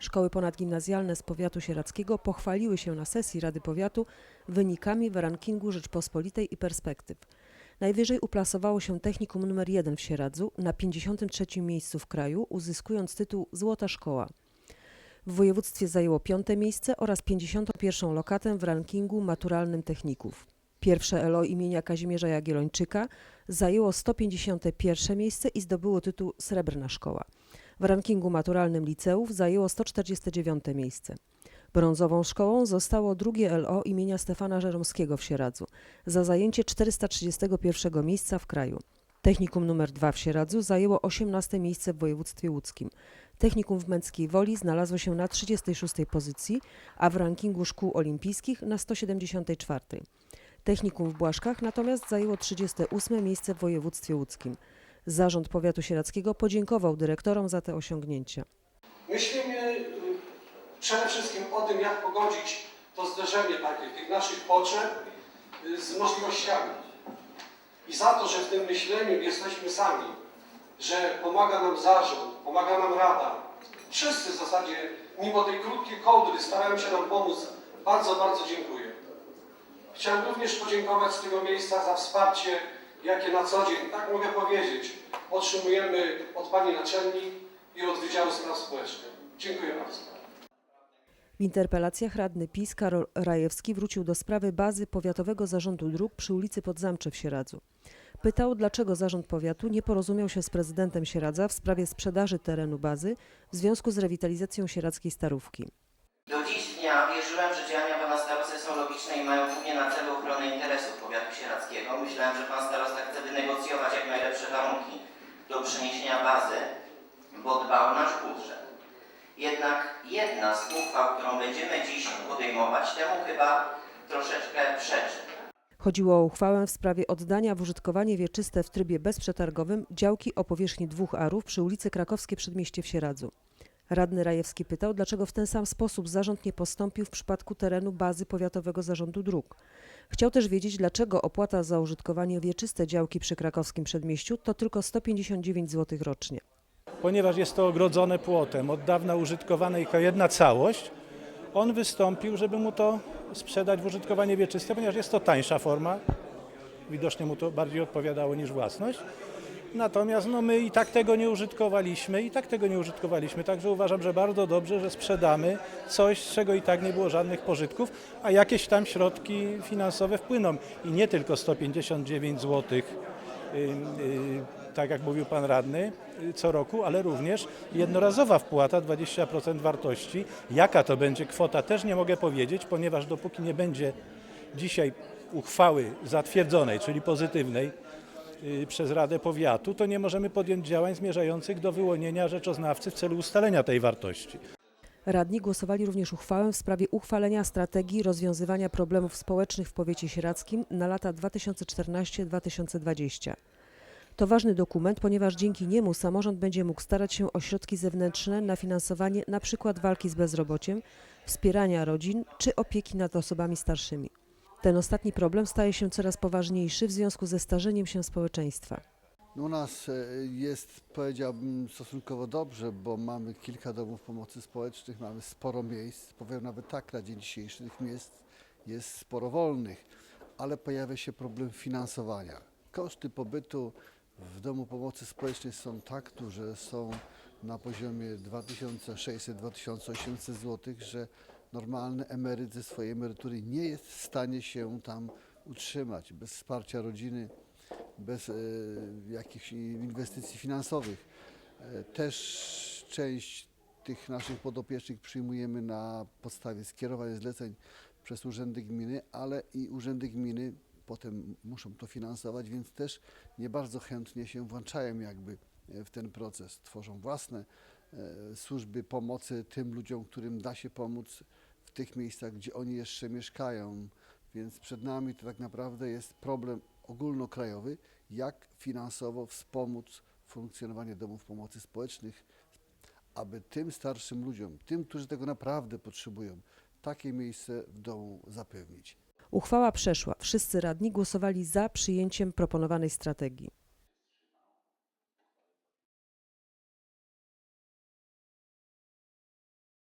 szkoły ponadgimnazjalne z powiatu sieradzkiego pochwaliły się na sesji Rady Powiatu wynikami w rankingu Rzeczpospolitej i Perspektyw. Najwyżej uplasowało się technikum nr 1 w Sieradzu na 53 miejscu w kraju, uzyskując tytuł Złota Szkoła. W województwie zajęło piąte miejsce oraz 51 lokatę w rankingu maturalnym techników. Pierwsze ELO imienia Kazimierza Jagiellończyka zajęło 151 miejsce i zdobyło tytuł Srebrna Szkoła. W rankingu maturalnym liceów zajęło 149 miejsce. Brązową szkołą zostało drugie LO imienia Stefana Żeromskiego w Sieradzu za zajęcie 431 miejsca w kraju. Technikum nr 2 w Sieradzu zajęło 18 miejsce w województwie łódzkim. Technikum w Męckiej Woli znalazło się na 36 pozycji, a w rankingu szkół olimpijskich na 174. Technikum w Błaszkach natomiast zajęło 38 miejsce w województwie łódzkim. Zarząd Powiatu Sieradzkiego podziękował dyrektorom za te osiągnięcia. Myślimy y, przede wszystkim o tym, jak pogodzić to zderzenie takie tych naszych potrzeb y, z możliwościami. I za to, że w tym myśleniu jesteśmy sami, że pomaga nam zarząd, pomaga nam rada. Wszyscy w zasadzie, mimo tej krótkiej kołdry, starają się nam pomóc. Bardzo, bardzo dziękuję. Chciałem również podziękować z tego miejsca za wsparcie, jakie na co dzień, tak mogę powiedzieć, otrzymujemy od Pani Naczelnik i od Wydziału Spraw Społecznych. Dziękuję bardzo. W interpelacjach radny PiS Karol Rajewski wrócił do sprawy bazy Powiatowego Zarządu Dróg przy ulicy Podzamcze w Sieradzu. Pytał, dlaczego zarząd powiatu nie porozumiał się z prezydentem Sieradza w sprawie sprzedaży terenu bazy w związku z rewitalizacją sieradzkiej Starówki. Do dziś dnia wierzyłem, że działania pana starosty są logiczne i mają głównie na celu ochronę interesów powiatu sieradzkiego. Myślałem, że pan starosta chce wynegocjować jak najlepsze warunki do przeniesienia bazy, bo dba o nasz budżet. Jednak jedna z uchwał, którą będziemy dziś podejmować, temu chyba troszeczkę przeczy. Chodziło o uchwałę w sprawie oddania w użytkowanie wieczyste w trybie bezprzetargowym działki o powierzchni dwóch arów przy ulicy Krakowskie Przedmieście w Sieradzu. Radny Rajewski pytał, dlaczego w ten sam sposób zarząd nie postąpił w przypadku terenu bazy Powiatowego Zarządu Dróg. Chciał też wiedzieć, dlaczego opłata za użytkowanie wieczyste działki przy krakowskim przedmieściu to tylko 159 zł rocznie. ponieważ jest to ogrodzone płotem, od dawna użytkowane jako jedna całość, on wystąpił, żeby mu to sprzedać w użytkowanie wieczyste, ponieważ jest to tańsza forma, widocznie mu to bardziej odpowiadało niż własność. Natomiast no, my i tak tego nie użytkowaliśmy, i tak tego nie użytkowaliśmy, także uważam, że bardzo dobrze, że sprzedamy coś, z czego i tak nie było żadnych pożytków, a jakieś tam środki finansowe wpłyną i nie tylko 159 zł tak jak mówił pan radny, y, co roku, ale również jednorazowa wpłata 20% wartości. Jaka to będzie kwota też nie mogę powiedzieć, ponieważ dopóki nie będzie dzisiaj uchwały zatwierdzonej, czyli pozytywnej przez Radę Powiatu, to nie możemy podjąć działań zmierzających do wyłonienia rzeczoznawcy w celu ustalenia tej wartości. Radni głosowali również uchwałę w sprawie uchwalenia strategii rozwiązywania problemów społecznych w powiecie sieradzkim na lata 2014-2020. To ważny dokument, ponieważ dzięki niemu samorząd będzie mógł starać się o środki zewnętrzne na finansowanie np. walki z bezrobociem, wspierania rodzin czy opieki nad osobami starszymi. Ten ostatni problem staje się coraz poważniejszy w związku ze starzeniem się społeczeństwa. No U nas e, jest, powiedziałbym, stosunkowo dobrze, bo mamy kilka domów pomocy społecznych, mamy sporo miejsc. Powiem nawet tak, na dzień dzisiejszy tych miejsc jest sporo wolnych, ale pojawia się problem finansowania. Koszty pobytu w domu pomocy społecznej są tak duże, są na poziomie 2600-2800 zł, że normalny emeryt ze swojej emerytury nie jest w stanie się tam utrzymać bez wsparcia rodziny bez e, jakichś inwestycji finansowych. E, Też część tych naszych podopiecznych przyjmujemy na podstawie skierowań zleceń przez urzędy gminy, ale i urzędy gminy potem muszą to finansować, więc też nie bardzo chętnie się włączają jakby e, w ten proces. Tworzą własne służby pomocy tym ludziom, którym da się pomóc w tych miejscach, gdzie oni jeszcze mieszkają. Więc przed nami to tak naprawdę jest problem ogólnokrajowy, jak finansowo wspomóc funkcjonowanie domów pomocy społecznych, aby tym starszym ludziom, tym, którzy tego naprawdę potrzebują, takie miejsce w domu zapewnić. Uchwała przeszła. Wszyscy radni głosowali za przyjęciem proponowanej strategii.